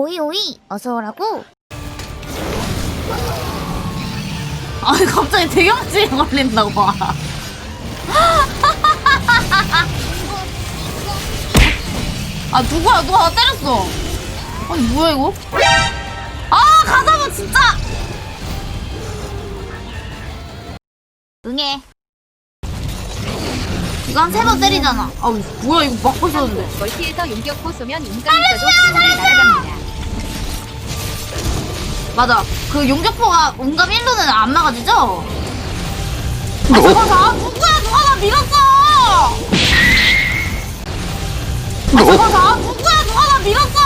오이 오이 어서 오라고. 아니 갑자기 대경증에 걸린다고 아 누구야? 누가 나 때렸어? 아니 뭐야 이거? 아 가자마 진짜! 응애. 이거 한 세 번 때리잖아. 아 뭐야 이거 막고 있었는데. 멀티에서 용격포 쏘면 인간 있어도 기분이 날아갑니다. 맞아. 그 용접포가 온감 1루는 안 막아지죠? 아 잠깐 아 누구야? 누가 나 밀었어? 아 잠깐 아 누구야? 누가 나 밀었어?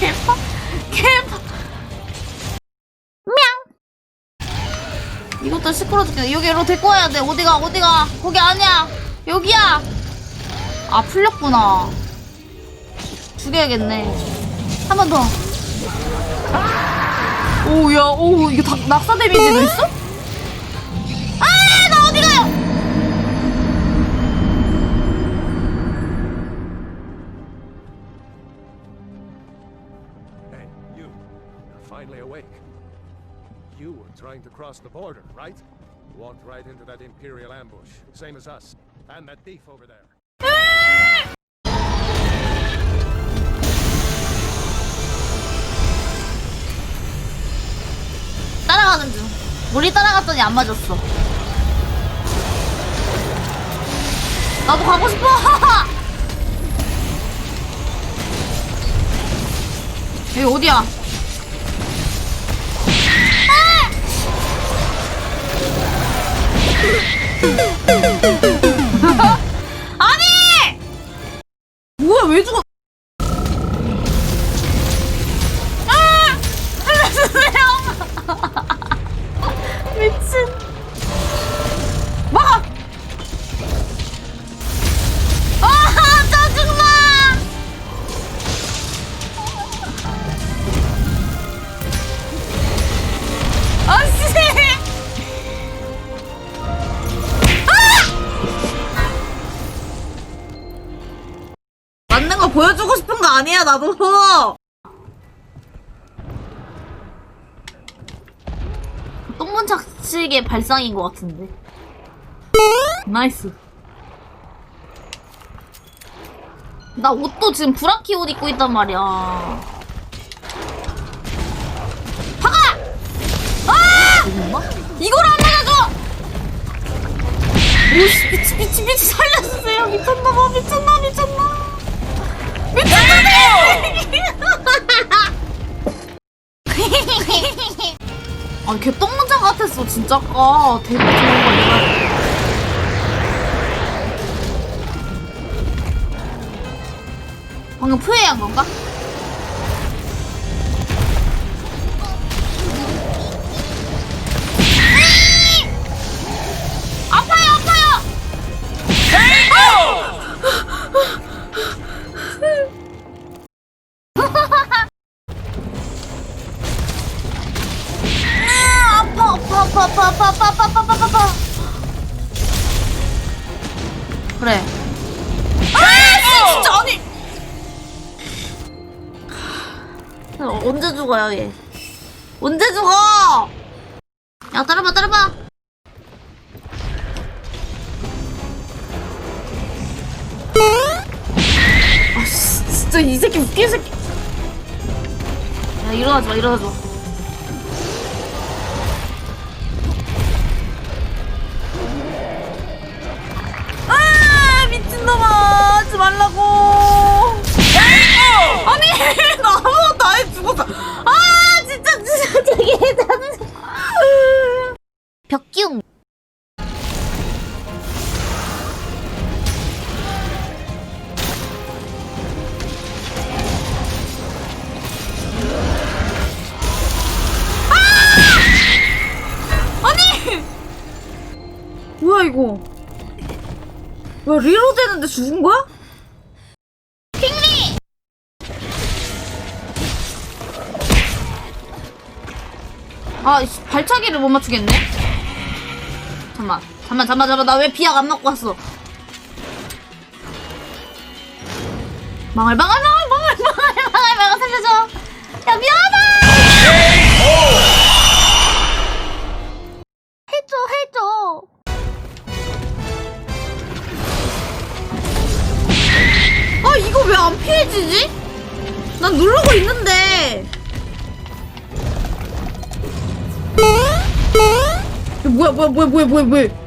개파 개파. 명 이것도 시끄러 죽겠네 여기로 데리고 와야 돼. 어디가 어디가? 거기 아니야. 여기야. 아 풀렸구나. 죽여야겠네 한 번 더. 오야, 오 이거 다, 낙사 데미지도 있어? 아, 나 어디 가요? Hey, you. You're finally awake. You were trying to cross the border, right? Walked right into that Imperial ambush, same as us. And that thief over there. 따라가는 중. 우리 따라갔더니 안 맞았어. 나도 가고 싶어. 여기 어디야? 아! 아니! 뭐야 왜 죽어? 거 보여주고 싶은 거 아니야, 나도. 똥문 착식의 발상인 것 같은데. 나이스. 나 옷도 지금 브라키 옷 입고 있단 말이야. 박아! 아! 이걸 안 맞아줘! 오씨, 미치, 미치, 미치, 살려주세요. 미쳤나봐, 미쳤나, 미쳤나. 아, 걔 똥문장 같았어, 진짜. 아, 대박 좋은 거 내가. 방금 프레이한 건가? 아파, 아파, 아파, 아파, 아파, 아파, 아파, 아파. 그래. 아, 진짜 아니. 어, 언제 죽어요, 얘? 언제 죽어? 야, 따라봐, 따라봐. 아, 씨, 진짜 이 새끼 웃긴 새끼. 야, 일어나지 마, 일어나지 마. 뭐야 이거? 야 리로 되는데 죽은 거야? 핑미! 아 발차기를 못 맞추겠네? 잠만 잠만 잠만 잠만. 나 왜 비약 안 맞고 왔어? 망할 망할 망할 망할 망할 망할 망할 살려줘. 야 미안 안 피해지지? 난 누르고 있는데. 야, 뭐야 뭐야 뭐야 뭐야 뭐야 뭐야